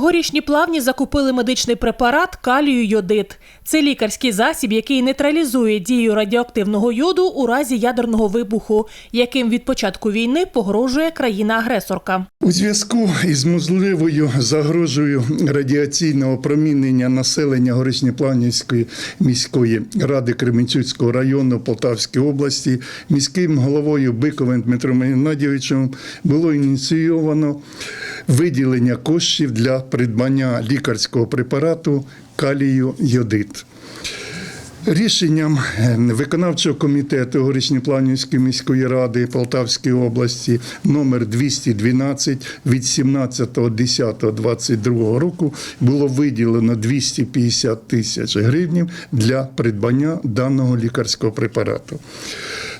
Горішні плавні закупили медичний препарат калію йодит. Це лікарський засіб, який нейтралізує дію радіоактивного йоду у разі ядерного вибуху, яким від початку війни погрожує країна-агресорка. У зв'язку із можливою загрозою радіаційного промінення населення Горішньоплавнівської міської ради Кременчуцького району Полтавської області міським головою Биковим Дмитром Геннадійовичем було ініційовано виділення коштів для придбання лікарського препарату калію йодит. Рішенням е, виконавчого комітету Горішньоплавнівської міської ради Полтавської області номер 212 від 17.10.22 року було виділено 250 тисяч гривень для придбання даного лікарського препарату.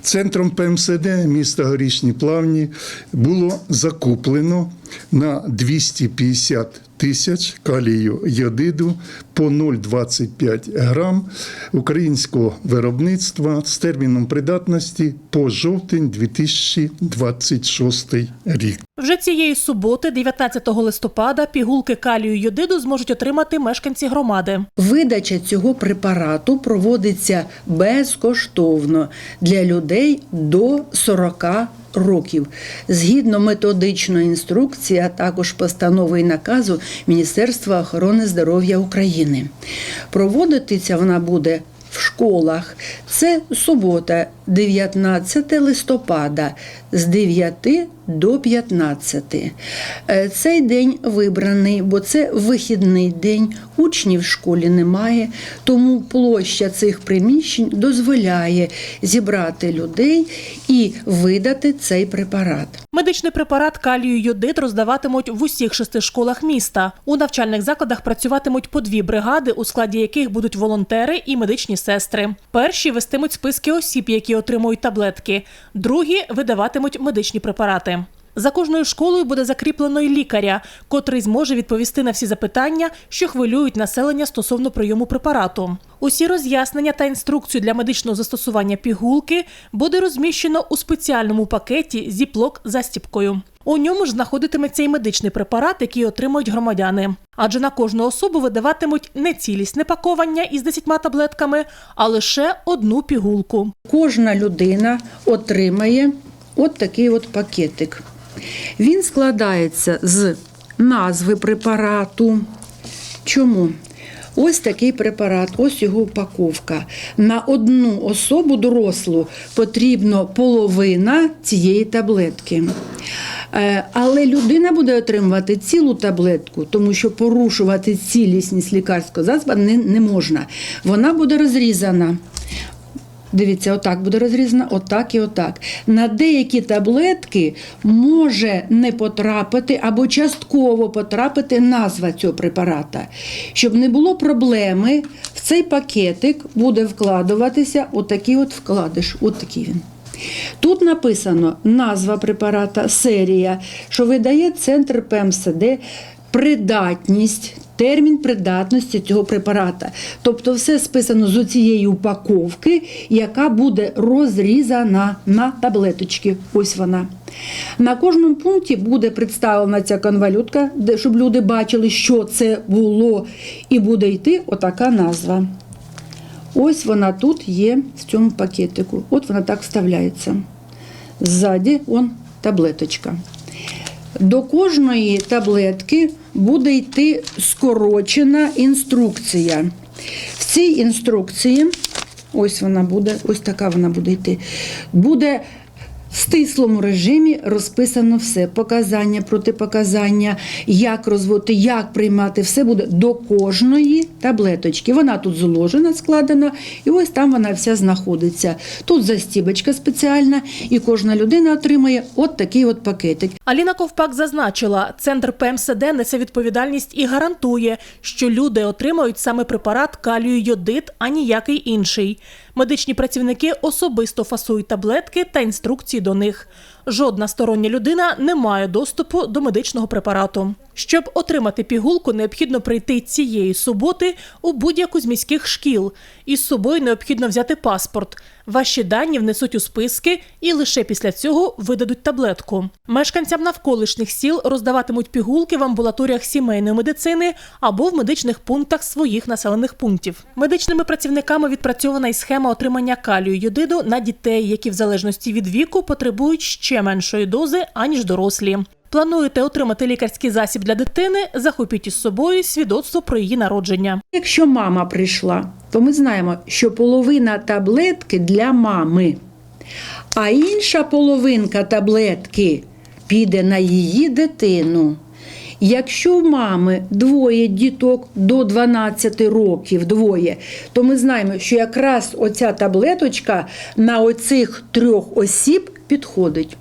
Центром ПМСД міста Горішні Плавні було закуплено на 250 тисяч калію йодиду по 0,25 грам українського виробництва з терміном придатності по жовтень 2026 рік. Вже цієї суботи, 19 листопада, пігулки калію йодиду зможуть отримати мешканці громади. Видача цього препарату проводиться безкоштовно для людей до 40 років. Згідно методичної інструкції, а також постанови і наказу Міністерства охорони здоров'я України. Проводитися вона буде в школах. Це субота, 19 листопада з 9 до 15. Е, Цей день вибраний, бо це вихідний день, учнів в школі немає, тому площа цих приміщень дозволяє зібрати людей і видати цей препарат. Медичний препарат калію йодит роздаватимуть в усіх шести школах міста. У навчальних закладах працюватимуть по дві бригади, у складі яких будуть волонтери і медичні сестри. Перші вестимуть списки осіб, які отримують таблетки. Другі видаватимуть медичні препарати. За кожною школою буде закріплено й лікаря, котрий зможе відповісти на всі запитання, що хвилюють населення стосовно прийому препарату. Усі роз'яснення та інструкцію для медичного застосування пігулки буде розміщено у спеціальному пакеті зіплок застіпкою. У ньому ж знаходитиметься і медичний препарат, який отримують громадяни. Адже на кожну особу видаватимуть не цілісне пакування із 10 таблетками, а лише одну пігулку. Кожна людина отримає от такий от пакетик. Він складається з назви препарату. Чому? Ось такий препарат, ось його упаковка. На одну особу дорослу потрібно половина цієї таблетки. Е, Але людина буде отримувати цілу таблетку, тому що порушувати цілісність лікарського засобу не, не можна. Вона буде розрізана. Дивіться, отак буде розрізана, отак і отак. На деякі таблетки може не потрапити або частково потрапити назва цього препарата. Щоб не було проблеми, в цей пакетик буде вкладуватися отакий от вкладиш. От він. Тут написано назва препарата, серія, що видає центр ПМСД, придатність, термін придатності цього препарата. Тобто все списано з цієї упаковки, яка буде розрізана на таблеточки. Ось вона. На кожному пункті буде представлена ця конвалютка, де- щоб люди бачили, що це було, і буде йти отака назва. Ось вона тут є в цьому пакетику. От вона так вставляється. Ззаді он таблеточка. До кожної таблетки буде йти скорочена інструкція. В цій інструкції, ось вона буде, ось така вона буде йти, буде стислому режимі розписано все: показання, протипоказання, як розводити, як приймати, все буде до кожної таблеточки. Вона тут зложена, складена, і ось там вона вся знаходиться. Тут застібочка спеціальна, і кожна людина отримає от такий от пакетик. Аліна Ковпак зазначила, центр ПМСД несе відповідальність і гарантує, що люди отримають саме препарат калію йодит, а ніякий інший. Медичні працівники особисто фасують таблетки та інструкції до них. Жодна стороння людина не має доступу до медичного препарату. Щоб отримати пігулку, необхідно прийти цієї суботи у будь-яку з міських шкіл. Із собою необхідно взяти паспорт. Ваші дані внесуть у списки і лише після цього видадуть таблетку. Мешканцям навколишніх сіл роздаватимуть пігулки в амбулаторіях сімейної медицини або в медичних пунктах своїх населених пунктів. Медичними працівниками відпрацьована й схема отримання калію йодиду на дітей, які в залежності від віку потребують ще меншої дози аніж дорослі. Плануєте отримати лікарський засіб для дитини? Захопіть із собою свідоцтво про її народження. Якщо мама прийшла, то ми знаємо, що половина таблетки для мами, а інша половинка таблетки піде на її дитину. Якщо в мами двоє діток до 12 років, двоє, то ми знаємо, що якраз оця таблеточка на оцих трьох осіб підходить.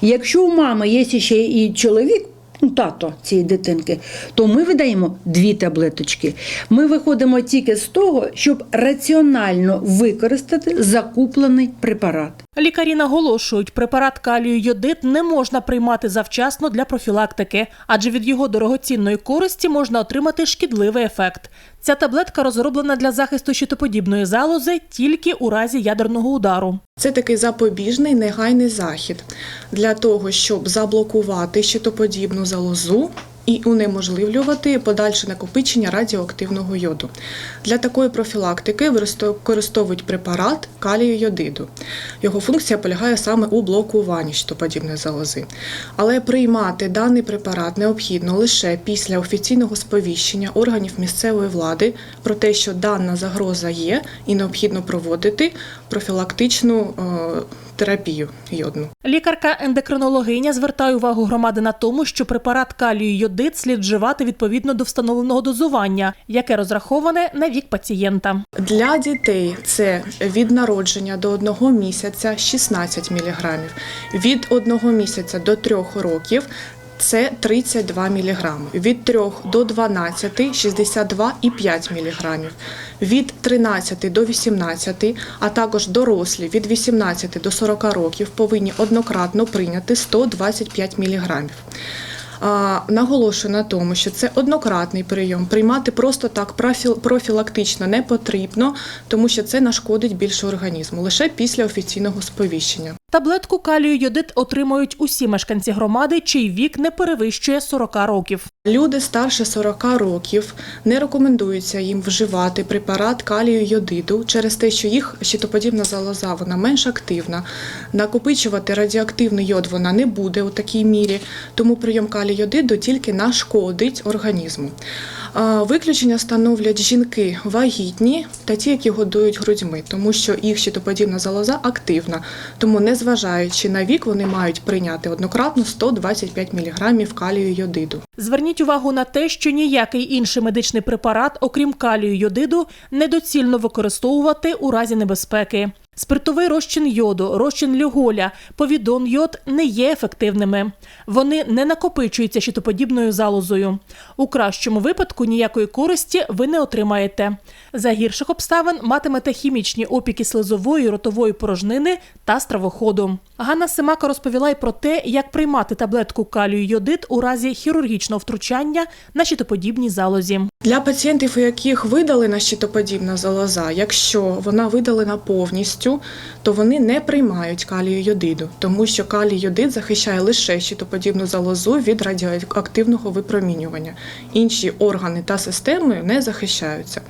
Якщо у мами є ще і чоловік, ну, тато цієї дитинки, то ми видаємо дві таблеточки. Ми виходимо тільки з того, щоб раціонально використати закуплений препарат. Лікарі наголошують, препарат калію йодид не можна приймати завчасно для профілактики, адже від його дорогоцінної користі можна отримати шкідливий ефект. Ця таблетка розроблена для захисту щитоподібної залози тільки у разі ядерного удару. Це такий запобіжний негайний захід для того, щоб заблокувати щитоподібну залозу і унеможливлювати подальше накопичення радіоактивного йоду. Для такої профілактики використовують препарат калію йодиду. Його функція полягає саме у блокуванні щитоподібної залози. Але приймати даний препарат необхідно лише після офіційного сповіщення органів місцевої влади про те, що дана загроза є, і необхідно проводити профілактичну е, терапію йодну. Лікарка-ендокринологиня звертає увагу громади на тому, що препарат калію йодит слід вживати відповідно до встановленого дозування, яке розраховане на вік пацієнта. Для дітей це від народження до одного місяця 16 мг, від одного місяця до трьох років. Це 32 мг, від 3 до 12 – 62,5 мг, від 13 до 18, а також дорослі від 18 до 40 років повинні однократно прийняти 125 мг. Наголошую на тому, що це однократний прийом. Приймати просто так профіл- профілактично не потрібно, тому що це нашкодить більше організму лише після офіційного сповіщення. Таблетку калію йодид отримують усі мешканці громади, чий вік не перевищує 40 років. Люди старше 40 років не рекомендується їм вживати препарат калію йодиду через те, що їх щитоподібна залоза вона менш активна. Накопичувати радіоактивний йод вона не буде у такій мірі, тому прийом калію йодиду тільки нашкодить організму. Виключення становлять жінки вагітні та ті, які годують грудьми, тому що їх щитоподібна залоза активна. Тому, незважаючи на вік, вони мають прийняти однократно 125 мг калію йодиду. Зверніть увагу на те, що ніякий інший медичний препарат, окрім калію йодиду, недоцільно використовувати у разі небезпеки. Спиртовий розчин йоду, розчин люголя, повідон йод не є ефективними. Вони не накопичуються щитоподібною залозою. У кращому випадку ніякої користі ви не отримаєте. За гірших обставин матимете хімічні опіки слизової, ротової порожнини та стравоходу. Ганна Семака розповіла й про те, як приймати таблетку калію йодид у разі хірургічного втручання на щитоподібній залозі. Для пацієнтів, у яких видалена щитоподібна залоза, якщо вона видалена повністю, то вони не приймають калію йодиду, тому що калій йодид захищає лише щитоподібну залозу від радіоактивного випромінювання. Інші органи та системи не захищаються.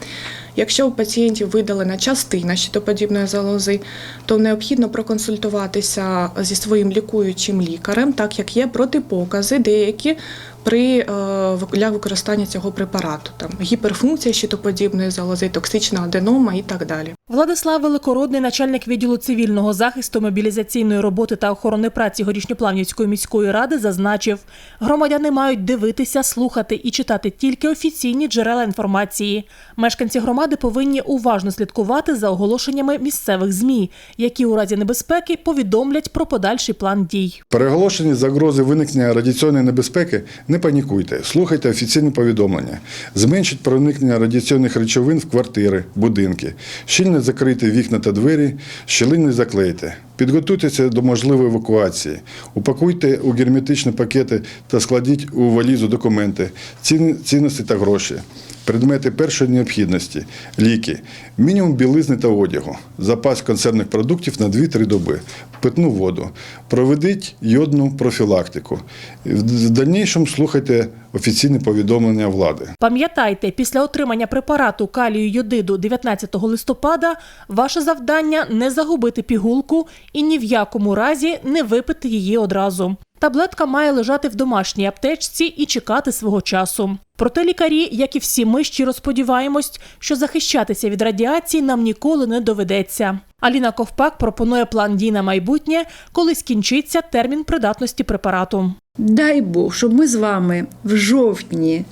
Якщо у пацієнтів видалена частина щитоподібної залози, то необхідно проконсультуватися зі своїм лікуючим лікарем, так як є протипокази деякі при е, для використання цього препарату, там гіперфункція щитоподібної залози, токсична аденома і так далі. Владислав Великородний, начальник відділу цивільного захисту, мобілізаційної роботи та охорони праці Горішньоплавнівської міської ради, зазначив, громадяни мають дивитися, слухати і читати тільки офіційні джерела інформації. Мешканці громади повинні уважно слідкувати за оголошеннями місцевих змі, які у разі небезпеки повідомлять про подальший план дій. При загрози виникнення радіаційної небезпеки не панікуйте, слухайте офіційні повідомлення. Зменшіть проникнення радіаційних речовин в квартири, будинки. Щільно Щільно закрийте вікна та двері, щілини заклейте. Підготуйтеся до можливої евакуації. Упакуйте у герметичні пакети та складіть у валізу документи, цін- цінності та гроші, предмети першої необхідності, ліки, мінімум білизни та одягу, запас консервних продуктів на 2-3 доби, питну воду. Проведіть йодну профілактику. В дальнішому слухайте офіційні повідомлення влади. Пам'ятайте, після отримання препарату калію йодиду 19 листопада ваше завдання не загубити пігулку і ні в якому разі не випити її одразу. Таблетка має лежати в домашній аптечці і чекати свого часу. Проте лікарі, як і всі ми, щиро сподіваємось, що захищатися від радіації нам ніколи не доведеться. Аліна Ковпак пропонує план дій на майбутнє, коли скінчиться термін придатності препарату. Дай Бог, щоб ми з вами в жовтні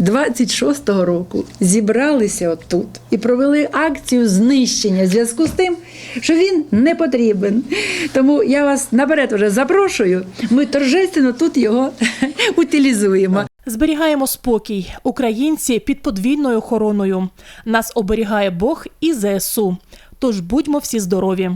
26-го року зібралися отут і провели акцію знищення в зв'язку з тим, що він не потрібен. Тому я вас наперед вже запрошую. Ми торжественно тут його утилізуємо. Зберігаємо спокій. Українці під подвійною охороною. Нас оберігає Бог і ЗСУ. Тож будьмо всі здорові.